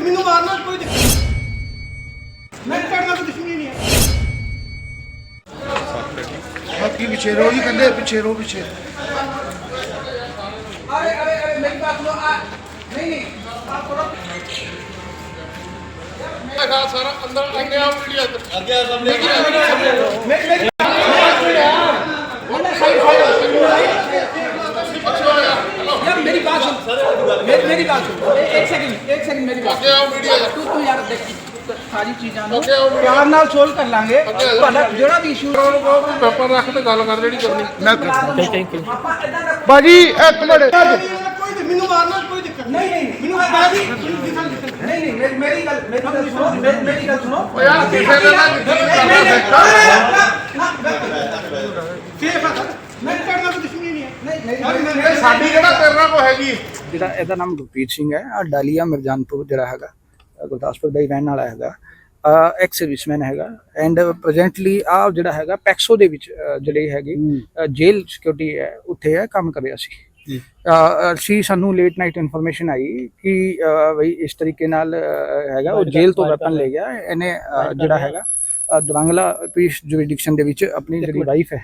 ਮੈਨੂੰ ਮਾਰਨਾ ਕੋਈ ਦਿੱਕਤ ਨਹੀਂ। ਮੈਂ ਕਰਨਾ ਕੋਈ ਦੁਸ਼ਮਣੀ ਨਹੀਂ ਹੈ ਬਾਕੀ ਪਿੱਛੇ ਰੋ ਜੀ ਕੰਦੇ ਪਿੱਛੇ ਰੋ ਪਿੱਛੇ अरे अरे अरे मेरी बात सुनो आ नहीं नहीं आप थोड़ा ਸਾਰਾ ਅੰਦਰ ਅੰਨੇ ਆ ਵੀਡੀਓ मेरी मेरी ਅੱਗੇ ਆਓ ਵੀਡੀਓ ਤੂੰ ਤੂੰ ਯਾਰ ਦੇਖ ਸਾਰੀ ਚੀਜ਼ਾਂ ਨੂੰ ਪਿਆਰ ਨਾਲ ਸੋਲਵ ਕਰ ਲਾਂਗੇ ਤੁਹਾਡਾ ਜਿਹੜਾ ਵੀ ਇਸ਼ੂ ਪੇਪਰ ਰੱਖ ਤੇ ਗੱਲ ਕਰ ਜਿਹੜੀ ਕਰਨੀ ਮੈਂ ਆਪਾਂ ਇਦਾਂ ਦਾ ਬਾਜੀ ਇੱਕ ਮਿੰਟ ਕੋਈ ਨਹੀਂ ਮੈਨੂੰ ਮਾਰਨਾ ਕੋਈ ਦਿੱਕਤ ਨਹੀਂ ਨਹੀਂ ਮੈਨੂੰ ਬਾਜੀ ਨਹੀਂ ਨਹੀਂ ਮੇਰੀ- ਮੇਰੀ ਗੱਲ ਮੇਰੀ ਗੱਲ ਸੁਣੋ ਮੇਰੀ- ਮੇਰੀ ਗੱਲ ਸੁਣੋ ਓ ਯਾਰ ਕਿਸੇ ਦੇ ਨਾਲ ਯਕੀਨ ਕਰਨਾ ਸਿੱਖ ਸੇਫ ਹੈ ਮੈਂ ਕਰਨਾ ਕੋਈ ਦੁਸ਼ਮਣੀ ਨਹੀਂ ਹੈ ਨਹੀਂ ਨਹੀਂ ਇਹ ਸਾਡੀ ਕਿਹੜਾ ਤੇਰੇ ਨਾਲ ਕੋ ਹੈਗੀ ਜਿਹੜਾ ਇਹਦਾ ਨਾਮ ਗੁਰਪ੍ਰੀਤ ਸਿੰਘ ਹੈ। ਆ ਡਾਲੀਆ ਮਿਰਜ਼ਾਨਪੁਰ ਜਿਹੜਾ ਹੈਗਾ ਅਹ ਗੁਰਦਾਸਪੁਰ ਦਾ ਹੀ ਰਹਿਣ ਵਾਲਾ ਹੈਗਾ। ਐਕਸ ਸਰਵਿਸਮੈਨ ਹੈਗਾ ਐਂਡ ਪ੍ਰੈਜ਼ੈਂਟਲੀ ਆ ਜਿਹੜਾ ਹੈਗਾ ਪੈਕਸੋ ਦੇ ਵਿੱਚ ਅਹ, ਜਿਹੜੀ ਹੈਗੀ ਜੇਲ ਸਿਕਿਉਰਿਟੀ ਹੈ ਉੱਥੇ ਹੈ ਕੰਮ ਕਰ ਰਿਹਾ ਸੀ। ਅਹ, ਅਸੀਂ ਸਾਨੂੰ ਲੇਟ ਨਾਈਟ ਇਨਫੋਰਮੇਸ਼ਨ ਆਈ ਕਿ ਅਹ, ਬਈ ਇਸ ਤਰੀਕੇ ਨਾਲ ਅਹ, ਹੈਗਾ ਉਹ ਜੇਲ੍ਹ ਤੋਂ ਵੈਪਨ ਲੈ ਗਿਆ। ਇਹਨੇ ਅਹ, ਜਿਹੜਾ ਹੈਗਾ ਅਹ, ਦਵਾਂਗਲਾ ਪੀਸ ਜੁਰਿਡਿਕਸ਼ਨ ਦੇ ਵਿੱਚ ਆਪਣੀ ਜਿਹੜੀ ਵਾਈਫ ਹੈ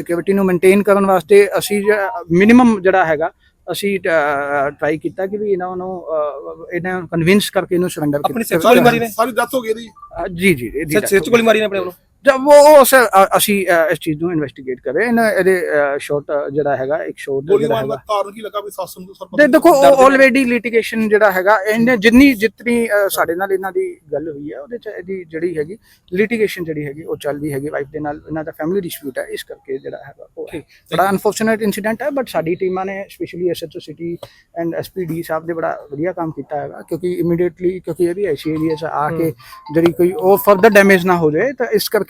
ਸਿਕਿਉਰਿਟੀ ਨੂੰ ਮੇਨਟੇਨ ਕਰਨ ਵਾਸਤੇ ਅਸੀਂ ਮਿਨੀਮਮ ਜਿਹੜਾ ਹੈਗਾ ਅਸੀਂ ਟਰਾਈ ਕੀਤਾ ਕਿ ਵੀ ਇਹਨਾਂ ਨੂੰ ਇਹਨਾਂ ਨੂੰ ਕਨਵਿੰਸ ਕਰਕੇ ਇਹਨੂੰ ਸਰੈਂਡਰ ਆਪਣੀ ਸਿਰ 'ਚ ਗੋਲੀ ਮਾਰੀ ਨੇ? ਸਾਰੀ ਗਈ ਇਹਦੀ? ਜੀ ਜੀ ਇਹਦੀ ਸਿਰ ਸਿਰ 'ਚ ਗੋਲੀ ਮਾਰੀ ਨੇ ਆਪਣੇ ਵੱਲੋਂ? ਜਦ ਉਹ ਸਰ ਅਸੀਂ ਇਸ ਚੀਜ਼ ਨੂੰ ਇਨਵੈਸਟੀਗੇਟ ਕਰ। ਰਹੇ ਹਾਂ ਇਹਦੇ ਸ਼ਾਰਟ ਜਿਹੜਾ ਹੈਗਾ ਇੱਕ ਸ਼ਾਰਟ ਗੋਲੀ ਜਿਹੜਾ ਮਾਰਨ ਦਾ ਕਾਰਨ ਕੀ ਲੱਗਾ ਵੀ ਸੱਸ ਨੂੰ ਸਰ ਦੇ ਦੇਖੋ ਆਲਰੇਡੀ ਲਿਟੀਗੇਸ਼ਨ ਜਿਹੜਾ ਹੈਗਾ ਇਹਨੇ ਜਿੰਨੀ ਜਿਤਨੀ ਸਾਡੇ ਨਾਲ ਇਹਨਾਂ ਦੀ ਗੱਲ ਹੋਈ ਹੈ ਉਹਦੇ ਚ ਇਹਦੀ ਜਿਹੜੀ ਹੈਗੀ ਲਿਟੀਗੇਸ਼ਨ ਜਿਹੜੀ ਹੈਗੀ ਉਹ ਚੱਲਦੀ ਹੈਗੀ। ਵਾਈਫ ਦੇ ਨਾਲ ਇਹਨਾਂ ਦਾ ਫੈਮਿਲੀ ਡਿਸਪਿਊਟ ਹੈ ਇਸ ਕਰਕੇ ਜਿਹੜਾ ਹੈਗਾ ਉਹ ਹੈ। ਬੜਾ ਅਨਫੋਰਚੂਨੇਟ ਇਨਸੀਡੈਂਟ ਹੈ ਬਟ ਸਾਡੀ ਟੀਮਾਂ ਨੇ specially SHO city and SPD sahib ਨੇ ਬੜਾ ਵਧੀਆ ਕੰਮ ਕੀਤਾ ਹੈਗਾ ਕਿਉਂਕਿ ਇਮੀਡੀਏਟਲੀ ਕਿਉਂਕਿ ਇਹ ਵੀ ਐਸੀ ਏਰੀਆ 'ਚ ਆ ਕੇ ਜਿਹੜੀ ਕੋਈ ਉਹ ਫਰਦਰ ਡੈਮੇਜ ਨਾ ਹੋ ਜਾਏ ਤਾਂ ਇਸ ਕਰਕੇ